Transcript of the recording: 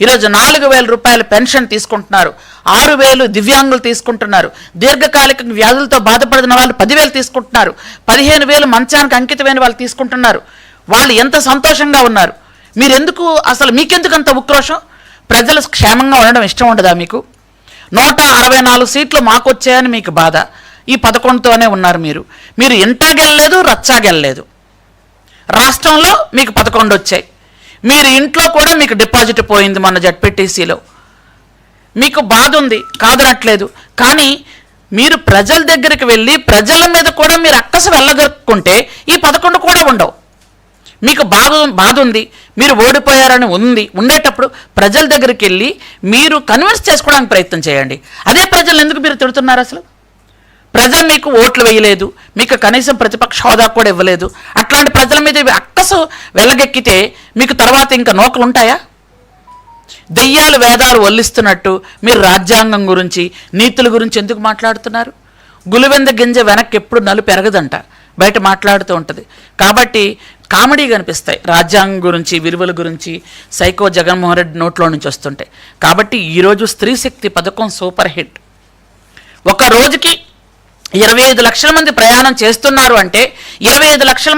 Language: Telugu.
ఈరోజు నాలుగు వేల రూపాయల పెన్షన్ తీసుకుంటున్నారు. ఆరు వేలు దివ్యాంగులు తీసుకుంటున్నారు. దీర్ఘకాలిక వ్యాధులతో బాధపడిన వాళ్ళు పదివేలు తీసుకుంటున్నారు. పదిహేను వేలు మంచానికి అంకితమైన వాళ్ళు తీసుకుంటున్నారు. వాళ్ళు ఎంత సంతోషంగా ఉన్నారు. మీరెందుకు అసలు మీకెందుకు అంత ఉక్రోషం? ప్రజలు క్షేమంగా ఉండడం ఇష్టం ఉండదా మీకు? నూట అరవై నాలుగు సీట్లు మాకు వచ్చాయని మీకు బాధ. ఈ పదకొండుతోనే ఉన్నారు మీరు. మీరు ఇంటాగెళ్ళలేదు రచ్చాగెళ్ళలేదు. రాష్ట్రంలో మీకు పదకొండు వచ్చాయి మీరు ఇంట్లో కూడా మీకు డిపాజిట్ పోయింది మన జడ్పీటీసీలో. మీకు బాధ ఉంది కాదనట్లేదు. కానీ మీరు ప్రజల దగ్గరికి వెళ్ళి ప్రజల మీద కూడా మీరు అక్కస వెళ్ళగలుక్కుంటే ఈ పదకొండు కూడా ఉండవు. మీకు బాధ బాధ ఉంది మీరు ఓడిపోయారని ఉంది ఉండేటప్పుడు ప్రజల దగ్గరికి వెళ్ళి మీరు కన్విన్స్ చేసుకోవడానికి ప్రయత్నం చేయండి. అదే ప్రజలు ఎందుకు మీరు తిడుతున్నారు అసలు? ప్రజలు మీకు ఓట్లు వేయలేదు మీకు కనీసం ప్రతిపక్ష హోదా కూడా ఇవ్వలేదు. అట్లాంటి ప్రజల మీద అక్కసు వెళ్ళగెక్కితే మీకు తర్వాత ఇంకా నోకలు ఉంటాయా? దెయ్యాలు వేదాలు వల్లిస్తున్నట్టు మీరు రాజ్యాంగం గురించి నీతుల గురించి ఎందుకు మాట్లాడుతున్నారు? గులివెంద గింజ వెనక్కి ఎప్పుడు నలు పెరగదంట బయట మాట్లాడుతూ ఉంటుంది. కాబట్టి కామెడీ కనిపిస్తాయి. రాజ్యాంగం గురించి విలువల గురించి సైకో జగన్మోహన్ రెడ్డి నోట్లో నుంచి వస్తుంటాయి కాబట్టి ఈరోజు స్త్రీ శక్తి పథకం సూపర్ హిట్. ఒక రోజుకి ఇరవై ఐదు లక్షల మంది ప్రయాణం చేస్తున్నారు అంటే ఇరవై ఐదు లక్షల